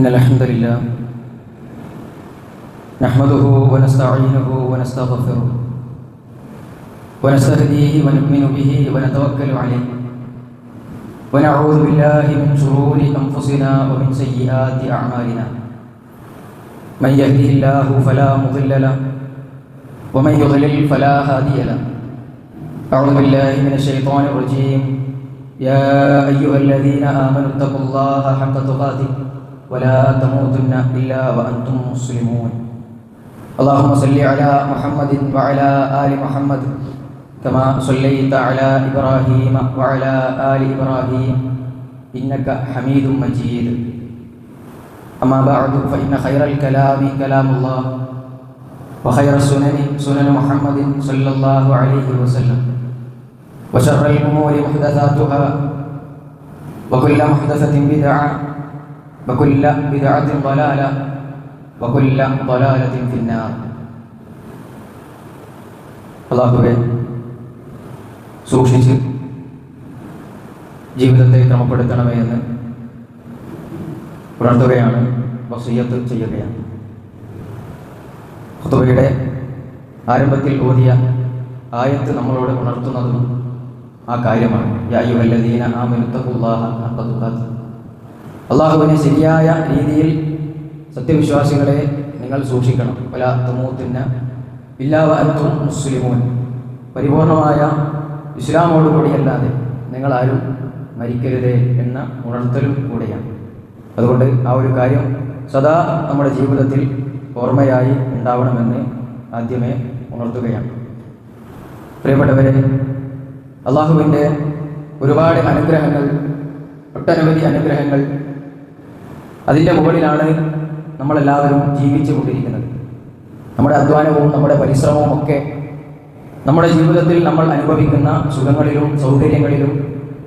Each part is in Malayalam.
إن الحمد لله نحمده ونستعينه ونستغفره ونستهديه ونؤمن به ونتوكل عليه ونعوذ بالله من شرور أنفسنا ومن سيئات أعمالنا من يهده الله فلا مضل له ومن يضلل فلا هادي له أعوذ بالله من الشيطان الرجيم يا أيها الذين آمنوا اتقوا الله حق تقاته ولا تموتن إلا وأنتم مسلمون. اللهم صل على محمد وعلى آل محمد كما صليت على إبراهيم وعلى آل إبراهيم إنك حميد مجيد. أما بعد فإن خير الكلام كلام الله وخير السنن سنن محمد صلى الله عليه وسلم. وشر الأمور محدثاتها وكل محدثة بدعة وكل بدعة ضلالة وكل ضلالة في النار അള്ളാഹുവെ സൂക്ഷിച്ച് ജീവിതത്തെ ക്രമപ്പെടുത്തണമേ എന്ന് ഉണർത്തുകയാണ് വസീയത്ത് ചെയ്യുകയാണ് ഖുതുബയുടെ ആരംഭത്തിൽ ഓതിയ ആയത്ത് നമ്മളോട് ഉണർത്തുന്നതും ആ കാര്യമാണ് യായുവല്ലദീന ആമനുത്തഖുല്ലാഹ ഹഖ തുഖാത്ത് അള്ളാഹുവിനെ ശരിയായ രീതിയിൽ സത്യവിശ്വാസികളെ നിങ്ങൾ സൂക്ഷിക്കണം. പല തമൂത്തിന് ഇല്ലാവാത്തും മുസ്ലിമോൻ. പരിപൂർണമായ ഇസ്ലാമോടുകൂടിയല്ലാതെ നിങ്ങളാരും മരിക്കരുത് എന്ന ഉണർത്തലും കൂടെയാണ്. അതുകൊണ്ട് ആ ഒരു കാര്യം സദാ നമ്മുടെ ജീവിതത്തിൽ ഓർമ്മയായി ഉണ്ടാവണമെന്ന് ആദ്യമേ ഉണർത്തുകയാണ്. പ്രിയപ്പെട്ടവരെ അള്ളാഹുവിന്റെ ഒരുപാട് അനുഗ്രഹങ്ങൾ ഒട്ടനവധി അനുഗ്രഹങ്ങൾ അതിന്റെ മുകളിലാണ് നമ്മളെല്ലാവരും ജീവിച്ചു കൊണ്ടിരിക്കുന്നത്. നമ്മുടെ അധ്വാനവും നമ്മുടെ പരിശ്രമവും ഒക്കെ നമ്മുടെ ജീവിതത്തിൽ നമ്മൾ അനുഭവിക്കുന്ന സുഖങ്ങളിലും സൗകര്യങ്ങളിലും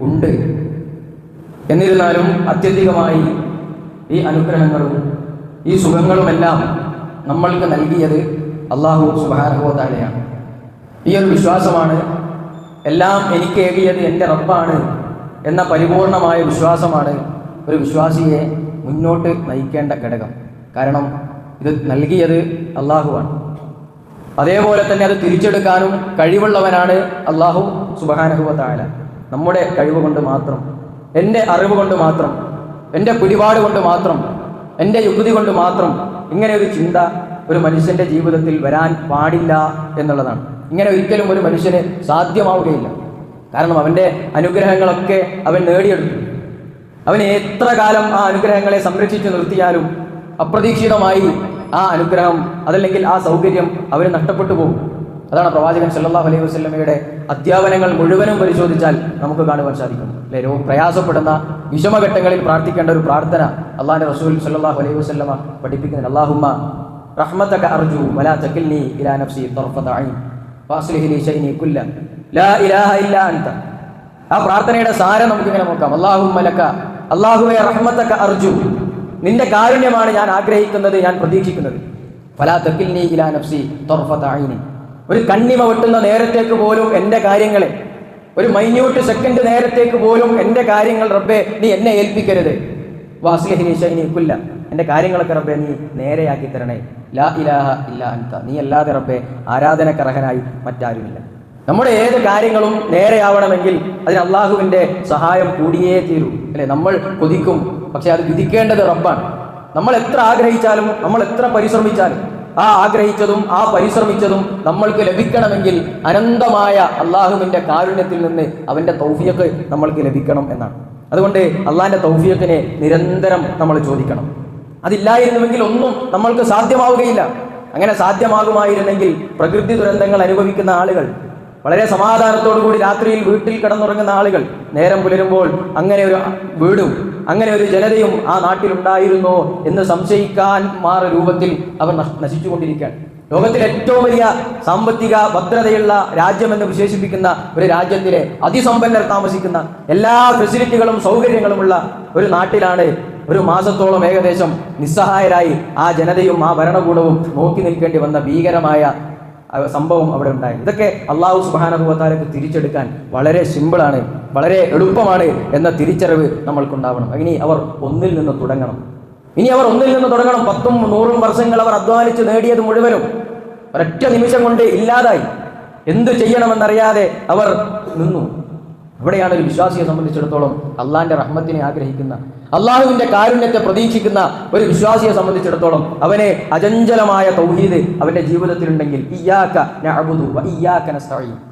ഉണ്ട്. എന്നിരുന്നാലും അത്യധികമായി ഈ അനുഗ്രഹങ്ങളും ഈ സുഖങ്ങളുമെല്ലാം നമ്മൾക്ക് നൽകിയത് അള്ളാഹു സുബാനുഭവത്താലെയാണ് ഈ ഒരു വിശ്വാസമാണ് എല്ലാം എനിക്ക് ഏകിയത് എന്റെ റബ്ബാണ് എന്ന പരിപൂർണമായ വിശ്വാസമാണ് ഒരു വിശ്വാസിയെ മുന്നോട്ട് നയിക്കേണ്ട ഘടകം. കാരണം ഇത് നൽകിയത് അള്ളാഹുവാണ്. അതേപോലെ തന്നെ അത് തിരിച്ചെടുക്കാനും കഴിവുള്ളവനാണ് അള്ളാഹു സുബഹാനഹുവത്തായ നമ്മുടെ കഴിവ് കൊണ്ട് മാത്രം എന്റെ അറിവ് കൊണ്ട് മാത്രം എന്റെ പിടിപാട് കൊണ്ട് മാത്രം എന്റെ യുക്തി കൊണ്ട് മാത്രം ഇങ്ങനെ ഒരു ചിന്ത ഒരു മനുഷ്യന്റെ ജീവിതത്തിൽ വരാൻ പാടില്ല എന്നുള്ളതാണ്. ഇങ്ങനെ ഒരിക്കലും ഒരു മനുഷ്യന് സാധ്യമാവുകയില്ല. കാരണം അവന്റെ അനുഗ്രഹങ്ങളൊക്കെ അവൻ നേടിയെടുത്തു. അവൻ എത്ര കാലം ആ അനുഗ്രഹങ്ങളെ സംരക്ഷിച്ചു നിർത്തിയാലും അപ്രതീക്ഷിതമായി ആ അനുഗ്രഹം അതല്ലെങ്കിൽ ആ സൗകര്യം അവന് നഷ്ടപ്പെട്ടു പോകും. അതാണ് പ്രവാചകൻ സല്ലല്ലാഹു അലൈഹി വസ്ലമയുടെ അധ്യാപനങ്ങൾ മുഴുവനും പരിശോധിച്ചാൽ നമുക്ക് കാണുവാൻ സാധിക്കും. അല്ലെ? രോഗം പ്രയാസപ്പെടുന്ന വിഷമഘട്ടങ്ങളിൽ പ്രാർത്ഥിക്കേണ്ട ഒരു പ്രാർത്ഥന അള്ളാഹിന്റെ റസൂൽ സല്ലല്ലാഹു അലൈഹി വസല്ലമ പഠിപ്പിക്കുന്ന അള്ളാഹുമ്മ റഹ്മത്തക അർജു വലാ തകിൽനി ഇലാ നഫ്സി കുല്ല. ലാ ഇലാഹ അൻത. ആ പ്രാർത്ഥനയുടെ സാരം നമുക്കിങ്ങനെ നോക്കാം. അള്ളാഹുമ്മ ലക അള്ളാഹുവെ റഹ്മത്തൊക്കെ അർജു. നിന്റെ കാരുണ്യമാണ് ഞാൻ ആഗ്രഹിക്കുന്നത് ഞാൻ പ്രതീക്ഷിക്കുന്നത്. ഫലാ ഇലാ നഫ്സി ഒരു കണ്ണിമ വെട്ടുന്ന നേരത്തേക്ക് പോലും എന്റെ കാര്യങ്ങളെ ഒരു മൈന്യൂട്ട് സെക്കൻഡ് നേരത്തേക്ക് പോലും എന്റെ കാര്യങ്ങൾ റബ്ബെ നീ എന്നെ ഏൽപ്പിക്കരുത്. വാസ്ലിഹിനി ഷൈനി കുല്ല. എന്റെ കാര്യങ്ങളൊക്കെ റബ്ബെ നീ നേരെയാക്കി തരണേ. ലാ ഇലാഹ ഇല്ല അൻത. നീ അല്ലാതെ റബ്ബെ ആരാധനക്കർഹനായി മറ്റാരുമില്ല. നമ്മുടെ ഏത് കാര്യങ്ങളും നേരെയാവണമെങ്കിൽ അതിന് അള്ളാഹുവിന്റെ സഹായം കൂടിയേ തീരൂ. അല്ലെ? നമ്മൾ കൊതിക്കും. പക്ഷെ അത് വിധിക്കേണ്ടത് റബ്ബാണ്. നമ്മൾ എത്ര ആഗ്രഹിച്ചാലും നമ്മൾ എത്ര പരിശ്രമിച്ചാലും ആ ആഗ്രഹിച്ചതും ആ പരിശ്രമിച്ചതും നമ്മൾക്ക് ലഭിക്കണമെങ്കിൽ അനന്തമായ അള്ളാഹുവിന്റെ കാരുണ്യത്തിൽ നിന്ന് അവന്റെ തൗഫിയക്ക് നമ്മൾക്ക് ലഭിക്കണം എന്നാണ്. അതുകൊണ്ട് അള്ളാഹിന്റെ തൗഫിയക്കിനെ നിരന്തരം നമ്മൾ ചോദിക്കണം. അതില്ലായിരുന്നുവെങ്കിൽ ഒന്നും നമ്മൾക്ക് സാധ്യമാവുകയില്ല. അങ്ങനെ സാധ്യമാകുമായിരുന്നെങ്കിൽ പ്രകൃതി ദുരന്തങ്ങൾ അനുഭവിക്കുന്ന ആളുകൾ വളരെ സമാധാനത്തോടു കൂടി രാത്രിയിൽ വീട്ടിൽ കിടന്നുറങ്ങുന്ന ആളുകൾ നേരം പുലരുമ്പോൾ അങ്ങനെ ഒരു വീടും അങ്ങനെ ഒരു ജനതയും ആ നാട്ടിലുണ്ടായിരുന്നു എന്ന് സംശയിക്കാൻ മാറ രൂപത്തിൽ അവർ നശിച്ചുകൊണ്ടിരിക്കുകയാണ്. ലോകത്തിലെ ഏറ്റവും വലിയ സാമ്പത്തിക ഭദ്രതയുള്ള രാജ്യമെന്ന് വിശേഷിപ്പിക്കുന്ന ഒരു രാജ്യത്തിലെ അതിസമ്പന്നർ താമസിക്കുന്ന എല്ലാ ഫെസിലിറ്റികളും സൗകര്യങ്ങളുമുള്ള ഒരു നാട്ടിലാണ് ഒരു മാസത്തോളം ഏകദേശം നിസ്സഹായരായി ആ ജനതയും ആ ഭരണകൂടവും നോക്കി നിൽക്കേണ്ടി വന്ന ഭീകരമായ സംഭവം അവിടെ ഉണ്ടായി. ഇതൊക്കെ അള്ളാഹു സുബാനുഭവത്താലേക്ക് തിരിച്ചെടുക്കാൻ വളരെ സിമ്പിളാണ് വളരെ എളുപ്പമാണ് എന്ന തിരിച്ചറിവ് നമ്മൾക്കുണ്ടാവണം. ഇനി അവർ ഒന്നിൽ നിന്ന് തുടങ്ങണം. ഇനി അവർ ഒന്നിൽ നിന്ന് തുടങ്ങണം. പത്തും നൂറും വർഷങ്ങൾ അവർ അധ്വാനിച്ച് നേടിയത് മുഴുവനും ഒരൊറ്റ നിമിഷം കൊണ്ട് ഇല്ലാതായി. എന്ത് ചെയ്യണമെന്നറിയാതെ അവർ നിന്നു. അവിടെയാണ് ഒരു വിശ്വാസിയെ സംബന്ധിച്ചിടത്തോളം അള്ളാന്റെ റഹ്മത്തിനെ ആഗ്രഹിക്കുന്ന അള്ളാഹുവിന്റെ കാരുണ്യത്തെ പ്രതീക്ഷിക്കുന്ന ഒരു വിശ്വാസിയെ സംബന്ധിച്ചിടത്തോളം അവനെ അജഞ്ചലമായ തൗഹീദ് അവന്റെ ജീവിതത്തിലുണ്ടെങ്കിൽ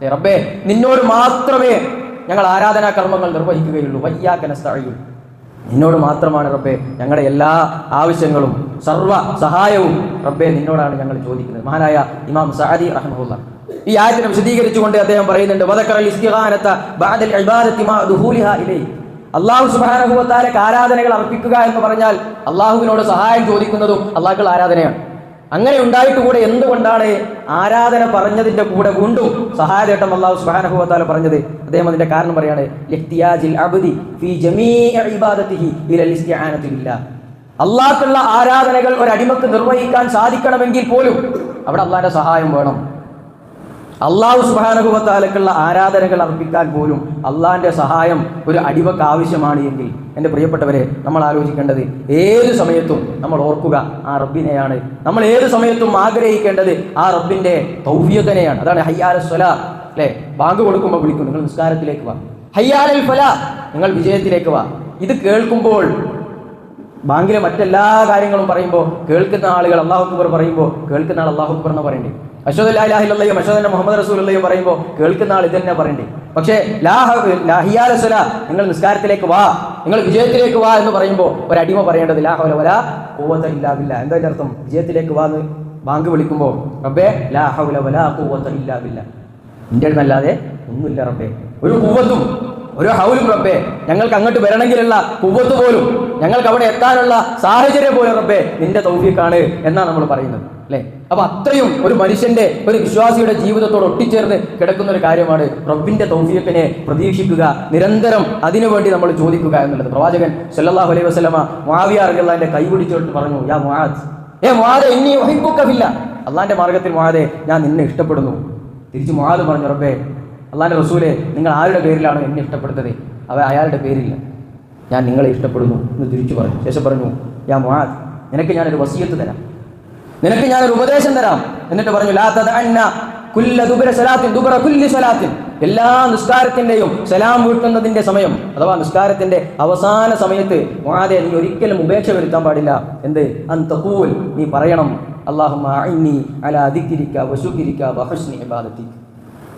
റബ്ബേ നിന്നോട് മാത്രമേ ഞങ്ങൾ ആരാധനാ കർമ്മങ്ങൾ നിർവഹിക്കുകയുള്ളൂ. വ ഇയ്യാക നസ്തഈൻ. നിന്നോട് മാത്രമാണ് റബ്ബെ ഞങ്ങളുടെ എല്ലാ ആവശ്യങ്ങളും സർവ സഹായവും റബ്ബെ നിന്നോടാണ് ഞങ്ങൾ ചോദിക്കുന്നത്. മഹാനായ ഇമാം സഅദി അഹമ്മദ് ഈ ആയത്തിനെ വിശദീകരിച്ചുകൊണ്ട് അദ്ദേഹം പറയുന്നുണ്ട് അള്ളാഹു തആലക്ക് ആരാധനകൾ അർപ്പിക്കുക എന്ന് പറഞ്ഞാൽ അള്ളാഹുവിനോട് സഹായം ചോദിക്കുന്നതും അള്ളാഹുക്കൾ ആരാധനയാണ്. അങ്ങനെ ഉണ്ടായിട്ട് കൂടെ എന്തുകൊണ്ടാണ് ആരാധന പറഞ്ഞതിന്റെ കൂടെ കൊണ്ടും സഹായതേട്ടം അള്ളാഹു തആല പറഞ്ഞത്? അദ്ദേഹം അതിന്റെ കാരണം പറയാണ് അള്ളാഹ്ക്കുള്ള ആരാധനകൾ ഒരു അടിമക്ക് നിർവഹിക്കാൻ സാധിക്കണമെങ്കിൽ പോലും അവിടെ അള്ളാഹിന്റെ സഹായം വേണം. അള്ളാഹു സുബാനകുവത്താലക്കുള്ള ആരാധനകൾ അർപ്പിക്കാൻ പോലും അള്ളാഹിന്റെ സഹായം ഒരു അടിവക്ക് ആവശ്യമാണ് എങ്കിൽ എന്റെ പ്രിയപ്പെട്ടവരെ നമ്മൾ ആലോചിക്കേണ്ടത് ഏത് സമയത്തും നമ്മൾ ഓർക്കുക ആ റബ്ബിനെയാണ്. നമ്മൾ ഏത് സമയത്തും ആഗ്രഹിക്കേണ്ടത് ആ റബ്ബിന്റെ തൗഫിയത്തിനെയാണ് അതാണ് ഹയ്യാല സ്വല അല്ലേ? ബാങ്ക് കൊടുക്കുമ്പോൾ വിളിക്കും നിങ്ങൾ നിസ്കാരത്തിലേക്ക് വാ. ഹയ്യാലൽ ഫല നിങ്ങൾ വിജയത്തിലേക്ക് വാ. ഇത് കേൾക്കുമ്പോൾ ബാങ്കിലെ മറ്റെല്ലാ കാര്യങ്ങളും പറയുമ്പോൾ കേൾക്കുന്ന ആളുകൾ അള്ളാഹു അക്ബർ പറയുമ്പോൾ കേൾക്കുന്ന ആൾ അള്ളാഹു അക്ബർ എന്ന് പറയണ്ടേ? അശ്വദ് അശ്വദ് മുഹമ്മദ് റസൂലയും പറയുമ്പോൾ കേൾക്കുന്ന ആൾ ഇത് തന്നെ പറയണ്ടേ? പക്ഷേ ലാഹിയാലസുല നിങ്ങൾ നിസ്കാരത്തിലേക്ക് വാ നിങ്ങൾ വിജയത്തിലേക്ക് വാ എന്ന് പറയുമ്പോൾ ഒരു അടിമ പറയേണ്ടത് ലാഹോല കൂവത്ത ഇല്ലാവില്ല എന്താ അതിന്റെ അർത്ഥം? വിജയത്തിലേക്ക് വാ എന്ന് ബാങ്ക് വിളിക്കുമ്പോൾ റബ്ബേ ലാഹുല വല കൂവത്ത ഇല്ലാവില്ല എന്നല്ലാതെ ഒന്നുമില്ല റബ്ബേ. ഒരു കൂവത്തും ഒരു ഹൗലും റബ്ബേ. ഞങ്ങൾക്ക് അങ്ങോട്ട് വരണമെങ്കിലുള്ള കുവ്വത്ത് പോലും ഞങ്ങൾക്ക് അവിടെ എത്താനുള്ള സാഹചര്യം പോലും റബ്ബേ നിന്റെ തൗഫീഖാണ് എന്നാണ് നമ്മൾ പറയുന്നത്. അല്ലേ? അപ്പൊ അത്രയും ഒരു മനുഷ്യന്റെ ഒരു വിശ്വാസിയുടെ ജീവിതത്തോട് ഒട്ടിച്ചേർന്ന് കിടക്കുന്ന ഒരു കാര്യമാണ് റബ്ബിന്റെ തൗഫീഖിനെ പ്രതീക്ഷിക്കുക നിരന്തരം അതിനുവേണ്ടി നമ്മൾ ചോദിക്കുക എന്നുള്ളത്. പ്രവാചകൻ സല്ലാഹു അലൈഹി വസ്ലമ റളിയല്ലാഹുവിന്റെ കൈ പിടിച്ചോട്ട് പറഞ്ഞു യാ അള്ളാന്റെ മാർഗത്തിൽ മാതെ ഞാൻ നിന്നെ ഇഷ്ടപ്പെടുന്നു. തിരിച്ചു മുആദ് പറഞ്ഞു റബ്ബേ അള്ളാന്റെ റസൂലെ നിങ്ങൾ ആരുടെ പേരിലാണ് എന്നെ ഇഷ്ടപ്പെടുന്നത് അവ അയാളുടെ പേരില്ല. ഞാൻ നിങ്ങളെ ഇഷ്ടപ്പെടുന്നു എന്ന് തിരിച്ചു പറഞ്ഞു. ശേഷം പറഞ്ഞു യാ മുആദ് നിനക്ക് ഞാനൊരു വസീയത്ത് തരാം. നിനക്ക് ഞാനൊരു ഉപദേശം തരാം. എന്നിട്ട് പറഞ്ഞു ലാ തദഅന്ന കുല്ല സലാത്തിൻ കുല്ലി സലാത്തിൻ. എല്ലാ നിസ്കാരത്തിന്റെയും സലാം വീട്ടുന്നതിന്റെ സമയം അഥവാ നിസ്കാരത്തിന്റെ അവസാന സമയത്ത് മാതെ നീ ഒരിക്കലും ഉപേക്ഷ വരുത്താൻ പാടില്ല. എന്ത്? അന്തൂൽ നീ പറയണം അല്ലാഹുമ്മ അല ദിക്രിക വശുക്രിക വഹസ്നി ഇബാദത്തിക.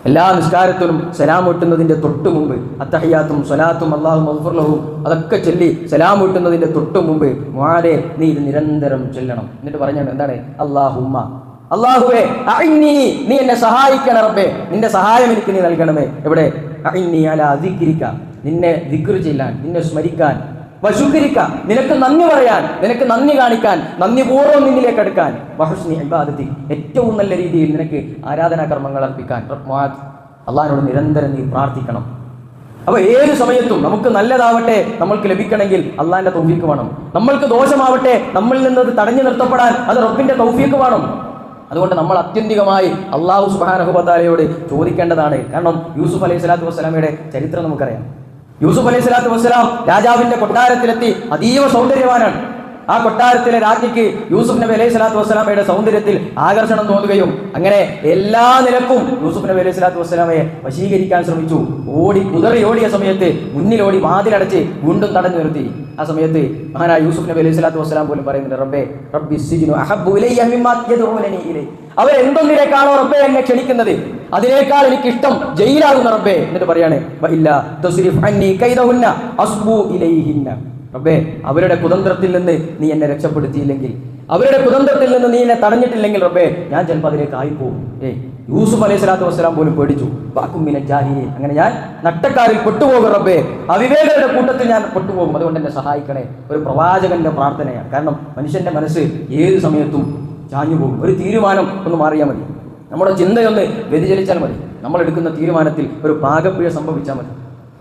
എല്ലാ നിസ്കാരത്തിലും സലാം വീട്ടുന്നതിന്റെ തൊട്ട് മുമ്പ് അത്തഹയ്യാത്തും സ്വലാത്തും അള്ളാഹു മഹഫുർലഹും അതൊക്കെ ചൊല്ലി സലാം വീട്ടുന്നതിന്റെ തൊട്ട് മുമ്പ് മാരെ നീ ഇത് നിരന്തരം ചൊല്ലണം. എന്നിട്ട് പറഞ്ഞാണ് എന്താണ്? അള്ളാഹുമ്മ അള്ളാഹുവേ അഇന്നി നീ എന്നെ സഹായിക്കണം റബ്ബേ. നിന്റെ സഹായം എനിക്ക് നീ നൽകണമേ. എവിടെ? അഇന്നി അലാ അധികരിക്കാം നിന്നെ ദിക്ർ ചെല്ലാൻ നിന്നെ സ്മരിക്കാൻ വശുക്കരിക്ക നിനക്ക് നന്ദി പറയാൻ നിനക്ക് നന്ദി കാണിക്കാൻ നന്ദി നന്ദിപൂർവം നിന്നിലേക്ക് അടുക്കാൻ വഹസ്നി അബാദത്തി ഏറ്റവും നല്ല രീതിയിൽ നിനക്ക് ആരാധനാ കർമ്മങ്ങൾ അർപ്പിക്കാൻ അള്ളാഹിനോട് നിരന്തരം നീ പ്രാർത്ഥിക്കണം. അപ്പോൾ ഏത് സമയത്തും നമുക്ക് നല്ലതാവട്ടെ നമ്മൾക്ക് ലഭിക്കണമെങ്കിൽ അള്ളാഹിന്റെ തൗഫീക്ക് വേണം. നമ്മൾക്ക് ദോഷമാവട്ടെ നമ്മളിൽ നിന്ന് അത് തടഞ്ഞു നിർത്തപ്പെടാൻ അത് റബ്ബിന്റെ തൗഫീക്ക് വേണം. അതുകൊണ്ട് നമ്മൾ അത്യന്തികമായി അള്ളാഹു സുബാനഹുബത്താലയോട് ചോദിക്കേണ്ടതാണ്. കാരണം യൂസുഫ് അലൈഹി സ്വലാത്തു വസ്സലാമയുടെ ചരിത്രം നമുക്കറിയാം. യൂസുഫ് അലൈഹി സ്വലാത്തു വസ്സലാം രാജാവിന്റെ കൊട്ടാരത്തിലെത്തി അതീവ സൗന്ദര്യവാനാണ്. ആ കൊട്ടാരത്തിലെ രാജ്ഞിക്ക് യൂസുഫ് നബി അലൈഹി സ്വലാത്തു വസ്സലാമയുടെ സൗന്ദര്യത്തിൽ ആകർഷണം തോന്നുകയും അങ്ങനെ എല്ലാ നിലക്കും യൂസുഫ് നബി അലൈഹി സ്വലാത്തു വസ്സലാമയെ വശീകരിക്കാൻ ശ്രമിച്ചു. ഓടി കുതറി ഓടിയ സമയത്ത് മുന്നിലോടി വാതിലടച്ച് വീണ്ടും തടഞ്ഞു നിർത്തി ആ സമയത്ത് മഹാനായ യൂസുഫ് നബി അലൈഹി സ്വലാത്തു വസ്സലാം പോലും പറയുന്നുണ്ട് റബ്ബേ റബ്ബി സിജ്നു അഹബ്ബു എന്തൊന്നിലേക്കാണോ റബ്ബെ എന്നെ ക്ഷണിക്കുന്നത് അതിനേക്കാൾ എനിക്ക് ഇഷ്ടം ജയിലാകുന്ന റബ്ബെ എന്നിട്ട് പറയാണ് "വ ഇല്ല തസ്രിഫ് അന്നി കൈദഹുന്ന അസ്ബു ഇലൈഹിന്ന. റബ്ബേ അവരുടെ കുതന്ത്രത്തിൽ നിന്ന് നീ എന്നെ രക്ഷപ്പെടുത്തിയില്ലെങ്കിൽ അവരുടെ കുതന്ത്രത്തിൽ നിന്ന് നീ എന്നെ തടഞ്ഞിട്ടില്ലെങ്കിൽ റബ്ബേ ഞാൻ ചിലപ്പോൾ അതിലേക്ക് ആയിപ്പോകും ഏ യൂസുഫ് അലൈഹി സ്വലാത്തു വസ്സലാം പോലും പേടിച്ചു. വാക്കുമ്മിനെ ജാഹിയെ അങ്ങനെ ഞാൻ നട്ടക്കാരിൽ പെട്ടുപോകും റബ്ബേ. അവിവേകരുടെ കൂട്ടത്തിൽ ഞാൻ പെട്ടുപോകും. അതുകൊണ്ട് എന്നെ സഹായിക്കണേ. ഒരു പ്രവാചകന്റെ പ്രാർത്ഥനയാണ്. കാരണം മനുഷ്യന്റെ മനസ്സ് ഏത് സമയത്തും ചാഞ്ഞു പോകും. ഒരു തീരുമാനം ഒന്ന് മാറിയാൽ മതി. നമ്മുടെ ചിന്തയൊന്ന് വ്യതിചലിച്ചാൽ മതി. നമ്മൾ എടുക്കുന്ന തീരുമാനത്തിൽ ഒരു പാകപ്പിഴ സംഭവിച്ചാൽ മതി.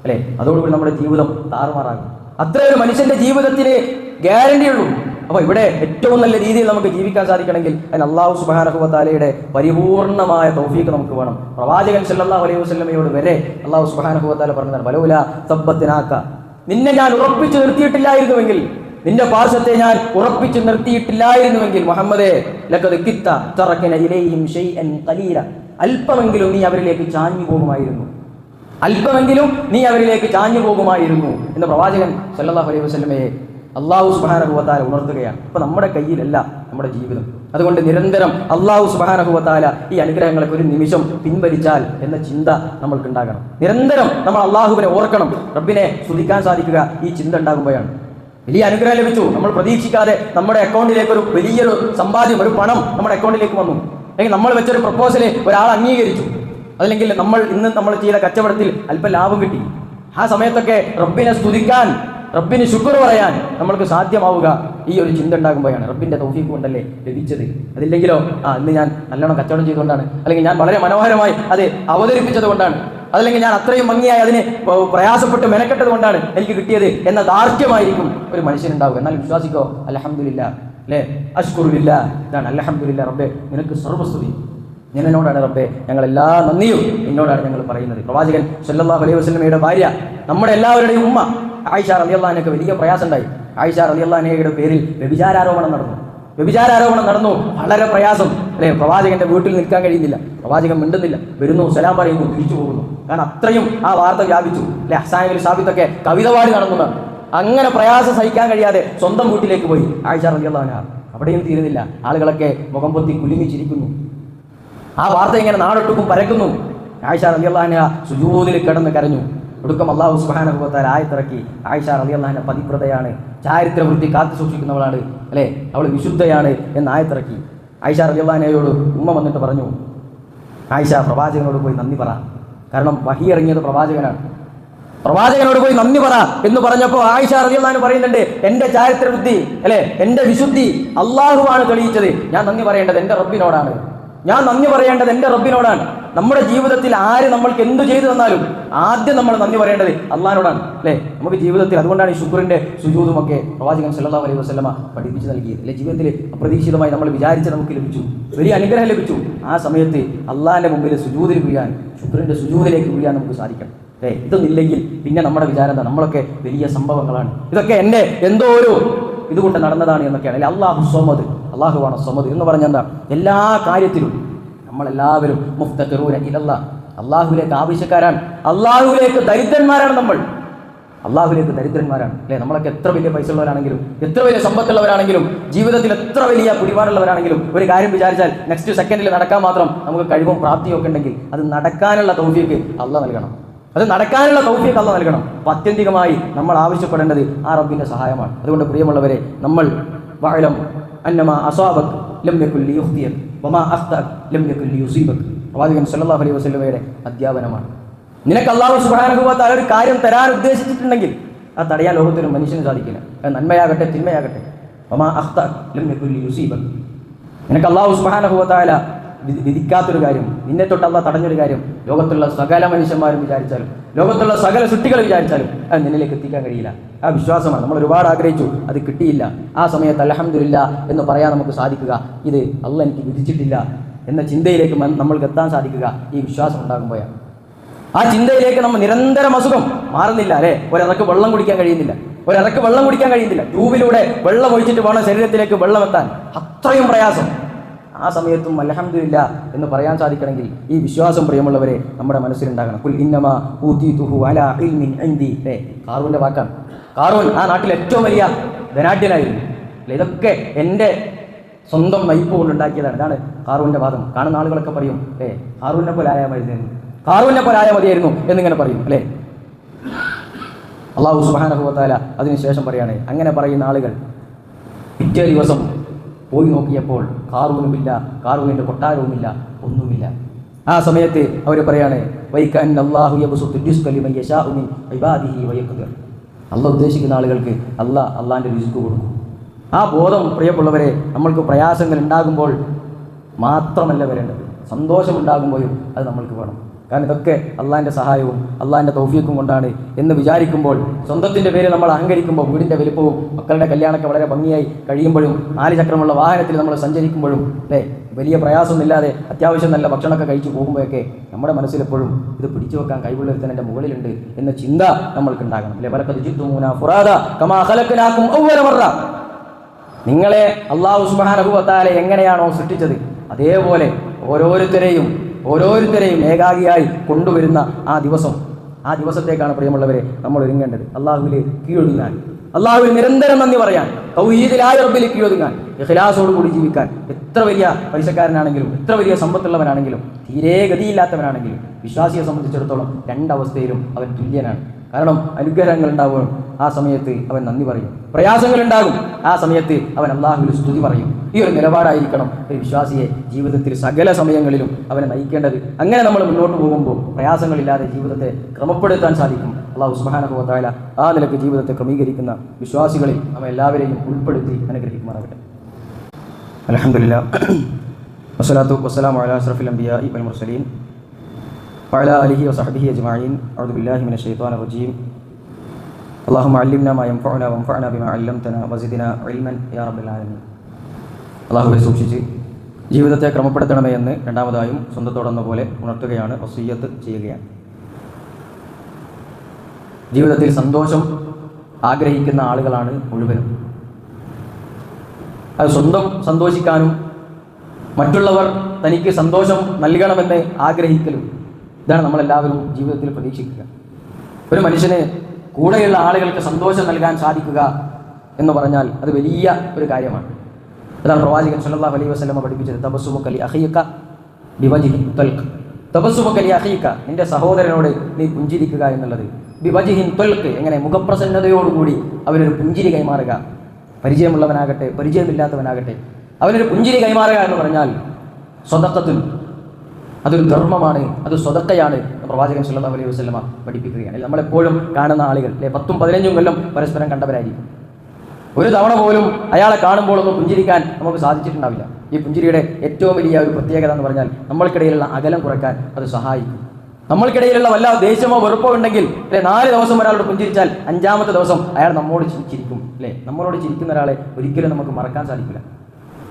അല്ലേ? അതോടുകൂടി നമ്മുടെ ജീവിതം താറുമാറാകും. അത്രയൊരു മനുഷ്യന്റെ ജീവിതത്തിന് ഗ്യാരണ്ടി ഉള്ളൂ. അപ്പോൾ ഇവിടെ ഏറ്റവും നല്ല രീതിയിൽ നമുക്ക് ജീവിക്കാൻ സാധിക്കണമെങ്കിൽ അതിന് അള്ളാഹു സുബാനഹുബത്താലയുടെ പരിപൂർണമായ തൗഫീക്ക് നമുക്ക് വേണം. പ്രവാചകൻ സല്ലാ അലൈഹി വസ്ലമയോട് വരെ അള്ളാഹു സുബാനഹുബത്താല പറഞ്ഞതാണ് വലൂല സബ്ബത്തിനാക്ക. നിന്നെ ഞാൻ ഉറപ്പിച്ചു നിർത്തിയിട്ടില്ലായിരുന്നുവെങ്കിൽ നിന്റെ പാർശ്വത്തെ ഞാൻ ഉറപ്പിച്ചു നിർത്തിയിട്ടില്ലായിരുന്നുവെങ്കിൽ മുഹമ്മദേ അല്പമെങ്കിലും നീ അവരിലേക്ക് ചാഞ്ഞു പോകുമായിരുന്നു. അല്പമെങ്കിലും നീ അവരിലേക്ക് ചാഞ്ഞു പോകുമായിരുന്നു എന്ന് പ്രവാചകൻ സല്ലല്ലാഹു അലൈഹി വസല്ലമയെ അള്ളാഹു സുബാനഹുവത്താല ഉണർത്തുകയാണ്. അപ്പൊ നമ്മുടെ കയ്യിലല്ല നമ്മുടെ ജീവിതം. അതുകൊണ്ട് നിരന്തരം അള്ളാഹു സുബാനഹുവത്താല ഈ അനുഗ്രഹങ്ങളൊക്കെ ഒരു നിമിഷം പിൻവലിച്ചാൽ എന്ന ചിന്ത നമ്മൾക്കുണ്ടാകണം. നിരന്തരം നമ്മൾ അള്ളാഹുവിനെ ഓർക്കണം. റബ്ബിനെ സ്തുതിക്കാൻ സാധിക്കുക ഈ ചിന്ത ഉണ്ടാകുമ്പോഴാണ്. വലിയ അനുഗ്രഹം ലഭിച്ചു. നമ്മൾ പ്രതീക്ഷിക്കാതെ നമ്മുടെ അക്കൗണ്ടിലേക്ക് ഒരു വലിയൊരു സമ്പാദ്യം ഒരു പണം നമ്മുടെ അക്കൗണ്ടിലേക്ക് വന്നു. അല്ലെങ്കിൽ നമ്മൾ വെച്ചൊരു പ്രപ്പോസൽ ഒരാൾ അംഗീകരിച്ചു. അതല്ലെങ്കിൽ നമ്മൾ ഇന്ന് നമ്മൾ ചെയ്ത കച്ചവടത്തിൽ അല്പം ലാഭം കിട്ടി. ആ സമയത്തൊക്കെ റബ്ബിനെ സ്തുതിക്കാൻ റബ്ബിന് ശുക്ർ പറയാൻ നമ്മൾക്ക് സാധ്യമാവുക ഈ ഒരു ചിന്ത ഉണ്ടാകുമ്പോഴാണ്. റബ്ബിന്റെ തൗഫീഖ് കൊണ്ടല്ലേ ലഭിച്ചത്? അതില്ലെങ്കിലോ? ആ ഇന്ന് ഞാൻ നല്ലോണം കച്ചവടം ചെയ്തുകൊണ്ടാണ്. അല്ലെങ്കിൽ ഞാൻ വളരെ മനോഹരമായി അത് അവതരിപ്പിച്ചത് കൊണ്ടാണ് അതല്ലെങ്കിൽ ഞാൻ അത്രയും ഭംഗിയായി അതിനെ പ്രയാസപ്പെട്ട് മെനക്കെട്ടത് കൊണ്ടാണ് എനിക്ക് കിട്ടിയത് എന്ന ദാർഢ്യമായിരിക്കും ഒരു മനുഷ്യനുണ്ടാവുക. എന്നാൽ വിശ്വാസിക്കോ അലഹമില്ല അല്ലേ? അഷ്കുറില്ല ഇതാണ് അലഹമില്ല റബ്ബെ നിനക്ക് സർവസ്തുതി. നിന്നോടാണ് റബ്ബെ ഞങ്ങൾ എല്ലാ നന്ദിയും. നിന്നോടാണ് ഞങ്ങൾ പറയുന്നത്. പ്രവാചകൻ സല്ലല്ലാഹു അലൈഹി വസല്ലമയുടെ ഭാര്യ നമ്മുടെ എല്ലാവരുടെയും ഉമ്മ ആയിഷ റളിയല്ലാഹുവിനൊക്കെ വലിയ പ്രയാസം ഉണ്ടായി ആയിഷ റളിയല്ലാഹുവിനയുടെ പേരിൽ വ്യഭിചാരാരോപണം നടന്നു. വ്യഭിചാരാരോപണം നടന്നു. വളരെ പ്രയാസം. അല്ലേ? പ്രവാചകന്റെ വീട്ടിൽ നിൽക്കാൻ കഴിയുന്നില്ല. പ്രവാചകൻ മിണ്ടുന്നില്ല. വരുന്നു സലാം പറയുന്നു തിരിച്ചു പോകുന്നു. കാരണം അത്രയും ആ വാർത്ത വ്യാപിച്ചു. അല്ലെ? ഹസാനിൽ സാബിത്തൊക്കെ കവിത പാടി നടന്നതാണ് അങ്ങനെ പ്രയാസം സഹിക്കാൻ കഴിയാതെ സ്വന്തം വീട്ടിലേക്ക് പോയി ആയിഷ അള്ളഹാന അവിടെയും തീരുന്നില്ല. ആളുകളൊക്കെ മുഖം പൊത്തി കുലുമിച്ചിരിക്കുന്നു ആ വാർത്ത ഇങ്ങനെ നാടൊട്ടുക്കും പരക്കുന്നു. ആയിഷ അള്ളഹാന സുജൂതിൽ കിടന്ന് കരഞ്ഞു. ഒടുക്കം അള്ളാഹു തആല ആയത്തിറക്കി. ആയിഷ റളിയല്ലാഹുഅൻഹ പതിവ്രതയാണ്. ചാരിത്ര വൃത്തി കാത്തു സൂക്ഷിക്കുന്നവളാണ്. അല്ലേ? അവൾ വിശുദ്ധയാണ് എന്ന് ആയത്തിറക്കി. ആയിഷ റളിയല്ലാഹുഅൻഹയോട് ഉമ്മ വന്നിട്ട് പറഞ്ഞു ആയിഷ പ്രവാചകനോട് പോയി നന്ദി പറ. കാരണം വഹി ഇറങ്ങിയത് പ്രവാചകനാണ്. പ്രവാചകനോട് പോയി നന്ദി പറ. എന്ന് പറഞ്ഞപ്പോൾ ആയിഷ റളിയല്ലാഹു പറയുന്നുണ്ട് എന്റെ ചാരിത്ര അല്ലേ? എന്റെ വിശുദ്ധി അള്ളാഹുവാണ് തെളിയിച്ചത്. ഞാൻ നന്ദി പറയേണ്ടത് എന്റെ റബ്ബിനോടാണ്. ഞാൻ നന്ദി പറയേണ്ടത് എന്റെ റബ്ബിനോടാണ്. നമ്മുടെ ജീവിതത്തിൽ ആര് നമ്മൾക്ക് എന്ത് ചെയ്തു തന്നാലും ആദ്യം നമ്മൾ നന്ദി പറയേണ്ടത് അള്ളഹാനോടാണ് അല്ലേ? നമുക്ക് ജീവിതത്തിൽ അതുകൊണ്ടാണ് ഈ ശുക്രന്റെ സുജൂതും ഒക്കെ പ്രവാചകൻ സല്ലാ അലൈഹി വസല്ലമ പഠിപ്പിച്ചു നൽകിയത്. അല്ലെ? ജീവിതത്തിൽ അപ്രതീക്ഷിതമായി നമ്മൾ വിചാരിച്ച നമുക്ക് ലഭിച്ചു. വലിയ അനുഗ്രഹം ലഭിച്ചു. ആ സമയത്ത് അള്ളാഹിന്റെ മുമ്പിൽ സുജൂതിൽ വീഴാൻ ശുക്രന്റെ സുജൂതിലേക്ക് വീഴാൻ നമുക്ക് സാധിക്കണം. അല്ലേ? ഇതൊന്നില്ലെങ്കിൽ പിന്നെ നമ്മുടെ വിചാരം എന്താ? നമ്മളൊക്കെ വലിയ സംഭവങ്ങളാണ്. ഇതൊക്കെ എന്റെ എന്തോ ഒരു ഇതുകൊണ്ട് നടന്നതാണ് എന്നൊക്കെയാണ്. അല്ലെ? അള്ളാഹു സ്വമത് അള്ളാഹുവാണ് സ്വമത് എന്ന് പറഞ്ഞാൽ എന്താ? എല്ലാ കാര്യത്തിലും നമ്മളെല്ലാവരും മുഫ്തൂര ഇലല്ല അള്ളാഹുവിലേക്ക് ആവശ്യക്കാരാണ്. അള്ളാഹുവിലേക്ക് ദരിദ്രന്മാരാണ് നമ്മൾ. അള്ളാഹുലേക്ക് ദരിദ്രന്മാരാണ്. അല്ലേ? നമ്മളൊക്കെ എത്ര വലിയ പൈസ ഉള്ളവരാണെങ്കിലും എത്ര വലിയ സമ്പത്തുള്ളവരാണെങ്കിലും ജീവിതത്തിൽ എത്ര വലിയ കുടിപാടുള്ളവരാണെങ്കിലും ഒരു കാര്യം വിചാരിച്ചാൽ നെക്സ്റ്റ് സെക്കൻഡിൽ നടക്കാൻ മാത്രം നമുക്ക് കഴിവും പ്രാപ്തിയും ഒക്കെ ഉണ്ടെങ്കിൽ അത് നടക്കാനുള്ള തൗഫീക്ക് അല്ല നൽകണം. അത് നടക്കാനുള്ള തൗഫീക്ക് അല്ല നൽകണം. അപ്പൊ അത്യന്തികമായി നമ്മൾ ആവശ്യപ്പെടേണ്ടത് ആ റബ്ബിന്റെ സഹായമാണ്. അതുകൊണ്ട് പ്രിയമുള്ളവരെ നമ്മൾ വാഴം അന്നമ അസാബക് ലം യുഹ്തിയക് വമാ അഖ്തഅക് ലം യുസീബക് പ്രവാചകൻ സല്ലല്ലാഹു അലൈഹി വസല്ലമയുടെ അധ്യാപനമാണ്. നിനക്ക് അള്ളാഹു തആല ഒരു കാര്യം തരാൻ ഉദ്ദേശിച്ചിട്ടുണ്ടെങ്കിൽ ആ തടയാൻ ലോകത്തിനും മനുഷ്യന് സാധിക്കില്ല. അത് നന്മയാകട്ടെ തിന്മയാകട്ടെ. വമാ അഖ്തഅക് ലം യുസീബക് നിനക്ക് അള്ളാഹു വി- വിധിക്കാത്തൊരു കാര്യം നിന്നെ തൊട്ട് അള്ളാഹ് തടഞ്ഞൊരു കാര്യം ലോകത്തുള്ള സകല മനുഷ്യന്മാരും വിചാരിച്ചാലും ലോകത്തുള്ള സകല സൃഷ്ടികൾ വിചാരിച്ചാലും അത് നിന്നിലേക്ക് എത്തിക്കാൻ കഴിയില്ല. ആ വിശ്വാസമാണ് നമ്മൾ ഒരുപാട് ആഗ്രഹിച്ചു. അത് കിട്ടിയില്ല. ആ സമയത്ത് അലഹമില്ല എന്ന് പറയാൻ നമുക്ക് സാധിക്കുക. ഇത് അല്ല എനിക്ക് വിധിച്ചിട്ടില്ല എന്ന ചിന്തയിലേക്ക് നമ്മൾക്ക് എത്താൻ സാധിക്കുക ഈ വിശ്വാസം ഉണ്ടാകുമ്പോഴാണ്. ആ ചിന്തയിലേക്ക് നമ്മൾ നിരന്തരം അസുഖം മാറുന്നില്ല അല്ലേ? ഒരിറക്ക് വെള്ളം കുടിക്കാൻ കഴിയുന്നില്ല. ഒരിറക്ക് വെള്ളം കുടിക്കാൻ കഴിയുന്നില്ല. ട്യൂബിലൂടെ വെള്ളം ഒഴിച്ചിട്ട് വേണം ശരീരത്തിലേക്ക് വെള്ളം എത്താൻ. അത്രയും പ്രയാസം. ആ സമയത്തും അലഹമില്ല എന്ന് പറയാൻ സാധിക്കണമെങ്കിൽ ഈ വിശ്വാസം പ്രിയമുള്ളവരെ നമ്മുടെ മനസ്സിലുണ്ടാകണം. കുൽ ഇന്നമ ഊതീതുഹു അലാ ഇൽമിൻ അല്ലേ കാറൂന്റെ വാക്കാണ്. കാറൂൻ ആ നാട്ടിൽ ഏറ്റവും വലിയ ധനാഢ്യനായിരുന്നു. ഇതൊക്കെ എന്റെ സ്വന്തം വൈപ്പ് കൊണ്ടുണ്ടാക്കിയതാണ്. ഇതാണ് കാറൂന്റെ വാദം. കാണുന്ന ആളുകളൊക്കെ പറയും അല്ലേ കാറൂനെ പോലെ ആയാൽ മതിയായിരുന്നു. കാറൂനെ പോലെ ആയാൽ മതിയായിരുന്നു എന്നിങ്ങനെ പറയും അല്ലേ? അള്ളാഹു സുബാനഹുവത്താല അതിനുശേഷം പറയാണ് അങ്ങനെ പറയുന്ന ആളുകൾ പിറ്റേ ദിവസം പോയി നോക്കിയപ്പോൾ കാറൂനുമില്ല കാറൂനിന്റെ കൊട്ടാരവുമില്ല ഒന്നുമില്ല. ആ സമയത്ത് അവർ പറയാണ് വൈക്കാൻ അള്ളാഹു അള്ളാഹ് ഉദ്ദേശിക്കുന്ന ആളുകൾക്ക് അല്ല അള്ളാന്റെ രുചിക്ക് കൊടുക്കും. ആ ബോധം പ്രിയമുള്ളവരെ നമ്മൾക്ക് പ്രയാസങ്ങൾ ഉണ്ടാകുമ്പോൾ മാത്രമല്ല വരേണ്ടത്. സന്തോഷമുണ്ടാകുമ്പോഴും അത് നമ്മൾക്ക് വേണം. കാരണം ഇതൊക്കെ അള്ളാഹിന്റെ സഹായവും അള്ളാഹിന്റെ തൗഫീക്കും കൊണ്ടാണ് എന്ന് വിചാരിക്കുമ്പോൾ സ്വന്തത്തിന്റെ പേര് നമ്മൾ അഹങ്കരിക്കുമ്പോൾ വീടിന്റെ വലുപ്പവും മക്കളുടെ കല്യാണമൊക്കെ വളരെ ഭംഗിയായി കഴിയുമ്പോഴും നാല് ചക്രമുള്ള വാഹനത്തിൽ നമ്മൾ സഞ്ചരിക്കുമ്പോഴും അല്ലേ? വലിയ പ്രയാസമൊന്നുമില്ലാതെ അത്യാവശ്യം നല്ല ഭക്ഷണമൊക്കെ കഴിച്ചു പോകുമ്പോഴൊക്കെ നമ്മുടെ മനസ്സിലെപ്പോഴും ഇത് പിടിച്ചു വെക്കാൻ കൈവുള്ളൊരുത്തൻ എന്റെ മുകളിലുണ്ട് എന്ന ചിന്ത നമ്മൾക്കുണ്ടാകണം അല്ലേ? വലക്കത് ജിത്തുമൂന ഫുറാദ കമാ മറ. നിങ്ങളെ അള്ളാഹു സുബാനഹുവത്താലെ എങ്ങനെയാണോ സൃഷ്ടിച്ചത്? അതേപോലെ ഓരോരുത്തരെയും ഓരോരുത്തരെയും ഏകാഗിയായി കൊണ്ടുവരുന്ന ആ ദിവസം. ആ ദിവസത്തേക്കാണ് പ്രിയമുള്ളവരെ നമ്മൾ ഒരുങ്ങേണ്ടത്. അള്ളാഹുവിൽ കീഴൊതുങ്ങാൻ. അള്ളാഹുവിൽ നിരന്തരം നന്ദി പറയാൻ. തൗഹീദിലായ റബ്ബിൽ കീഴൊതുങ്ങാൻ. ഇഖ്ലാസോടുകൂടി ജീവിക്കാൻ. എത്ര വലിയ പൈസക്കാരനാണെങ്കിലും എത്ര വലിയ സമ്പത്തുള്ളവനാണെങ്കിലും തീരെ ഗതിയില്ലാത്തവനാണെങ്കിലും വിശ്വാസിയെ സംബന്ധിച്ചിടത്തോളം രണ്ടവസ്ഥയിലും അവൻ തുല്യനാണ്. കാരണം അനുഗ്രഹങ്ങൾ ഉണ്ടാവും ആ സമയത്ത് അവൻ നന്ദി പറയും പ്രയാസങ്ങൾ ഉണ്ടാകും ആ സമയത്ത് അവൻ അള്ളാഹുവിൽ സ്തുതി പറയും ഈ ഒരു നിലപാടായിരിക്കണം ഒരു വിശ്വാസിയെ ജീവിതത്തിൽ സകല സമയങ്ങളിലും അവനെ നയിക്കേണ്ടത് അങ്ങനെ നമ്മൾ മുന്നോട്ട് പോകുമ്പോൾ പ്രയാസങ്ങളില്ലാതെ ജീവിതത്തെ ക്രമപ്പെടുത്താൻ സാധിക്കും അള്ളാഹു സുബാനഹുല ആ നിലക്ക് ജീവിതത്തെ ക്രമീകരിക്കുന്ന വിശ്വാസികളിൽ അവ എല്ലാവരെയും ഉൾപ്പെടുത്തി അനുഗ്രഹിക്കുമാറാകട്ടെ അലഹമില്ല വസ്സലാത്തു വസ്സലാം അല അഷ്റഫിൽ അംബിയ ഇബൽ മുർസലീൻ وعلى آله وصحبه أجمعين أعوذ بالله من الشيطان الرجيم اللهم علمنا ما ينفعنا وانفعنا بما علمتنا وزدنا علما يا رب العالمين അള്ളാഹുവെ സൂക്ഷിച്ച് ജീവിതത്തെ ക്രമപ്പെടുത്തണമേ എന്ന് രണ്ടാമതായും സ്വന്തത്തോടെന്ന പോലെ ഉണർത്തുകയാണ് വസീയത്ത് ചെയ്യുകയാണ് ജീവിതത്തിൽ സന്തോഷം ആഗ്രഹിക്കുന്ന ആളുകളാണ് മുഴുവനും അത് സ്വന്തം സന്തോഷിക്കാനും മറ്റുള്ളവർ തനിക്ക് സന്തോഷം നൽകണമെന്ന് ആഗ്രഹിക്കലും ഇതാണ് നമ്മളെല്ലാവരും ജീവിതത്തിൽ പ്രതീക്ഷിക്കുക ഒരു മനുഷ്യന് കൂടെയുള്ള ആളുകൾക്ക് സന്തോഷം നൽകാൻ സാധിക്കുക എന്ന് പറഞ്ഞാൽ അത് വലിയ ഒരു കാര്യമാണ്. അതാണ് പ്രവാചകൻ സല്ലാ അലൈ വസ്ലമ പഠിപ്പിച്ചത് തപസ്സുമുക്കലി അഹിയക്ക വിഭജി തൊൽക്ക് തപസ്സുമുക്കലി അഹിയക്ക നിന്റെ സഹോദരനോട് നീ പുഞ്ചിരിക്കുക എന്നുള്ളത്. ബിവജിഹിൻ തൊൽക്ക് എങ്ങനെ മുഖപ്രസന്നതയോടുകൂടി അവനൊരു പുഞ്ചിരി കൈമാറുക. പരിചയമുള്ളവനാകട്ടെ പരിചയമില്ലാത്തവനാകട്ടെ അവനൊരു പുഞ്ചിരി കൈമാറുക എന്ന് പറഞ്ഞാൽ സ്വതക്കത്തിൽ അതൊരു ധർമ്മമാണ് അത് സ്വതക്കയാണ് പ്രവാചകൻ സല്ലാ അലൈഹി വസ്ലമ പഠിപ്പിക്കുകയാണ്? നമ്മളെപ്പോഴും കാണുന്ന ആളുകൾ അല്ലെ? പത്തും പതിനഞ്ചും കൊല്ലം പരസ്പരം കണ്ടവരായിരിക്കും. ഒരു തവണ പോലും അയാളെ കാണുമ്പോഴൊന്നും പുഞ്ചിരിക്കാൻ നമുക്ക് സാധിച്ചിട്ടുണ്ടാവില്ല. ഈ പുഞ്ചിരിയുടെ ഏറ്റവും വലിയ ഒരു പ്രത്യേകത എന്ന് പറഞ്ഞാൽ നമ്മൾക്കിടയിലുള്ള അകലം കുറയ്ക്കാൻ അത് സഹായിക്കും. നമ്മൾക്കിടയിലുള്ള വല്ല ദേഷ്യമോ വെറുപ്പോ ഉണ്ടെങ്കിൽ അല്ലെ? നാല് ദിവസം ഒരാളോട് പുഞ്ചിരിച്ചാൽ അഞ്ചാമത്തെ ദിവസം അയാൾ നമ്മോട് ചിരിക്കും അല്ലെ? നമ്മളോട് ചിരിക്കുന്ന ഒരാളെ ഒരിക്കലും നമുക്ക് മറക്കാൻ സാധിക്കില്ല.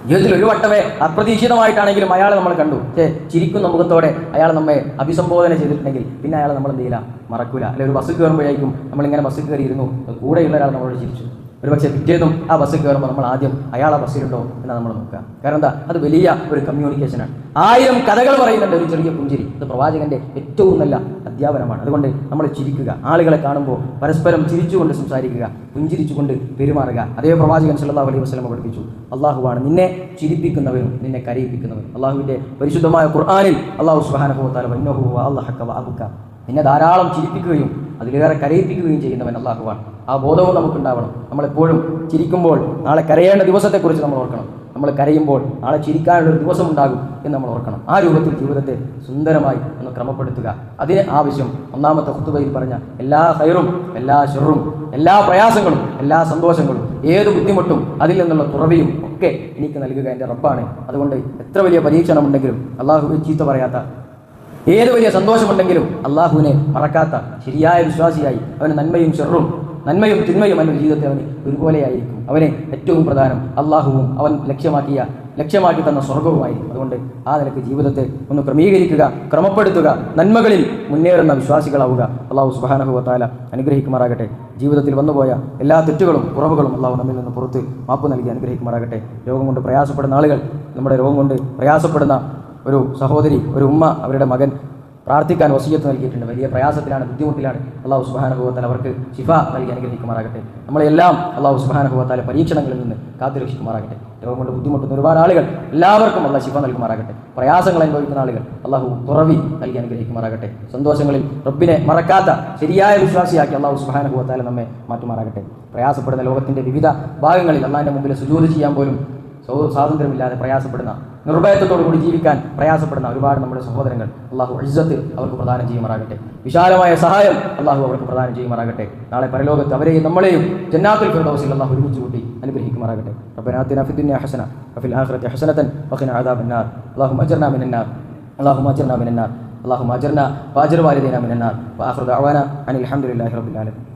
ജീവിതത്തിൽ ഒരു വട്ടമേ അപ്രതീക്ഷിതമായിട്ടാണെങ്കിലും അയാളെ നമ്മൾ കണ്ടു. പക്ഷേ ചിരിക്കുന്ന മുഖത്തോടെ അയാൾ നമ്മെ അഭിസംബോധന ചെയ്തിട്ടുണ്ടെങ്കിൽ പിന്നെ അയാളെ നമ്മൾ എന്ത് ചെയ്യില്ല? മറക്കൂല. അല്ലെ ഒരു ബസ് കയറുമ്പോഴേക്കും നമ്മളിങ്ങനെ ബസ് കയറിയിരുന്നു. കൂടെയുള്ള ഒരാൾ നമ്മളോട് ചിരിച്ചു. ഒരു പക്ഷേ പിറ്റേന്നും ആ ബസ് കയറുമ്പോൾ നമ്മൾ ആദ്യം അയാൾ ആ ബസ്സിലുണ്ടോ എന്നാണ് നമ്മൾ നോക്കുക. കാരണം എന്താ? അത് വലിയ ഒരു കമ്മ്യൂണിക്കേഷനാണ് ആയിരം കഥകൾ പറയുന്നുണ്ട് ഒരു ചെറിയ പുഞ്ചിരി. ഇത് പ്രവാചകന്റെ ഏറ്റവും നല്ല അധ്യാപനമാണ്. അതുകൊണ്ട് നമ്മൾ ചിരിക്കുക. ആളുകളെ കാണുമ്പോൾ പരസ്പരം ചിരിച്ചുകൊണ്ട് സംസാരിക്കുക പുഞ്ചിരിച്ചുകൊണ്ട് പെരുമാറുക. അതേ പ്രവാചകൻ സല്ലല്ലാഹു അലൈഹി വസ്ലമ പഠിപ്പിച്ചു. അള്ളാഹുവാണ് നിന്നെ ചിരിപ്പിക്കുന്നവരും നിന്നെ കരയിപ്പിക്കുന്നവരും. അള്ളാഹുവിന്റെ പരിശുദ്ധമായ ഖുർആാനിൽ അള്ളാഹു സുബ്ഹാനഹു വ തആല അബുക്ക നിന്നെ ധാരാളം ചിരിപ്പിക്കുകയും അതിലേറെ കരയിപ്പിക്കുകയും ചെയ്യുന്നവൻ അള്ളാഹുവാണ് ആ ബോധവും നമുക്കുണ്ടാവണം. നമ്മളെപ്പോഴും ചിരിക്കുമ്പോൾ നാളെ കരയേണ്ട ദിവസത്തെക്കുറിച്ച് നമ്മൾ ഓർക്കണം. നമ്മൾ കരയുമ്പോൾ നാളെ ചിരിക്കാനുള്ള ഒരു ദിവസം ഉണ്ടാകും എന്ന് നമ്മൾ ഓർക്കണം. ആ രൂപത്തിൽ ജീവിതത്തെ സുന്ദരമായി ഒന്ന് ക്രമപ്പെടുത്തുക. അതിന് ആവശ്യം ഒന്നാമത്തെ കുത്തുബയിൽ പറഞ്ഞ എല്ലാ ഹൈറും എല്ലാ ഷെറും എല്ലാ പ്രയാസങ്ങളും എല്ലാ സന്തോഷങ്ങളും ഏത് ബുദ്ധിമുട്ടും അതിൽ നിന്നുള്ള തുറവിയും ഒക്കെ എനിക്ക് നൽകുക എന്റെ റബ്ബാണ്. അതുകൊണ്ട് എത്ര വലിയ പരീക്ഷണമുണ്ടെങ്കിലും അള്ളാഹു ചീത്ത പറയാത്ത ഏത് വലിയ സന്തോഷമുണ്ടെങ്കിലും അള്ളാഹുവിനെ മറക്കാത്ത ശരിയായ വിശ്വാസിയായി അവന് നന്മയും ചെറും നന്മയും തിന്മയും അവന്റെ ജീവിതത്തിൽ അവന് ഒരുപോലെയായിരിക്കും. അവനെ ഏറ്റവും പ്രധാനം അള്ളാഹുവും അവൻ ലക്ഷ്യമാക്കിയ ലക്ഷ്യമാക്കി തന്ന സ്വർഗവുമായിരിക്കും അതുകൊണ്ട് ആ നിലയ്ക്ക് ജീവിതത്തെ ഒന്ന് ക്രമീകരിക്കുക ക്രമപ്പെടുത്തുക നന്മകളിൽ മുന്നേറുന്ന വിശ്വാസികളാവുക. അള്ളാഹു സുബാനഹു താല അനുഗ്രഹിക്കുമാറാകട്ടെ. ജീവിതത്തിൽ വന്നുപോയ എല്ലാ തെറ്റുകളും കുറവുകളും അള്ളാഹു നമ്മിൽ നിന്ന് പുറത്ത് മാപ്പ് നൽകി അനുഗ്രഹിക്കുമാറാകട്ടെ. രോഗം കൊണ്ട് പ്രയാസപ്പെടുന്ന ആളുകൾ നമ്മുടെ രോഗം കൊണ്ട് പ്രയാസപ്പെടുന്ന ഒരു സഹോദരി ഒരു ഉമ്മ അവരുടെ മകൻ പ്രാർത്ഥിക്കാൻ വസീയത്ത് നൽകിയിട്ടുണ്ട്. വലിയ പ്രയാസത്തിലാണ് ബുദ്ധിമുട്ടിലാണ്. അള്ളാഹു സുബാനുഭവത്താൽ അവർക്ക് ശിഫ നൽകി അനുഗ്രഹിക്കുമാറാകട്ടെ. നമ്മളെല്ലാം അള്ളാഹു സുബാനുഭവത്താലെ പരീക്ഷണങ്ങളിൽ നിന്ന് കാത്തുരക്ഷിക്കുമാറാകട്ടെ. രോഗം കൊണ്ട് ബുദ്ധിമുട്ടുന്ന ഒരുപാട് ആളുകൾ എല്ലാവർക്കും അള്ളാഹ് ശിഫ നൽകുമാറാകട്ടെ. പ്രയാസങ്ങൾ അനുഭവിക്കുന്ന ആളുകൾ അള്ളാഹു തുറവി നൽകി അനുഗ്രഹിക്കുമാറാകട്ടെ. സന്തോഷങ്ങളിൽ റബ്ബിനെ മറക്കാത്ത ശരിയായ വിശ്വാസിയാക്കി അള്ളാഹു സുബാനുഭവത്താലെ നമ്മെ മാറ്റുമാറാകട്ടെ. പ്രയാസപ്പെടുന്ന ലോകത്തിന്റെ വിവിധ ഭാഗങ്ങളിൽ അള്ളാഹിന്റെ മുമ്പിൽ സുജൂത് ചെയ്യാൻ പോലും സ്വാതന്ത്ര്യമില്ലാതെ പ്രയാസപ്പെടുന്ന നിർഭയത്വത്തോടു കൂടി ജീവിക്കാൻ പ്രയാസപ്പെടുന്ന ഒരുപാട് നമ്മുടെ സഹോദരങ്ങൾ അള്ളാഹു ഇജ്ജത്ത് അവർക്ക് പ്രദാനം ചെയ്യുമാറാകട്ടെ വിശാലമായ സഹായം അള്ളാഹു അവർക്ക് പ്രദാനം ചെയ്യുമാറാകട്ടെ നാളെ പരലോകത്ത് അവരെയും നമ്മളെയും ജന്നാത്തുൽ ഫിർദൗസിൽ അള്ളാഹു ഒരുമിച്ച് കൂട്ടി അനുഗ്രഹിക്കുമാറാകട്ടെ ربنا آتنا في الدنيا حسنة وفي الآخرة حسنة وقنا عذاب النار اللهم أجرنا من النار اللهم أجرنا من النار اللهم اجرنا واجر والدينا من النار واخر دعوانا ان الحمد لله رب العالمين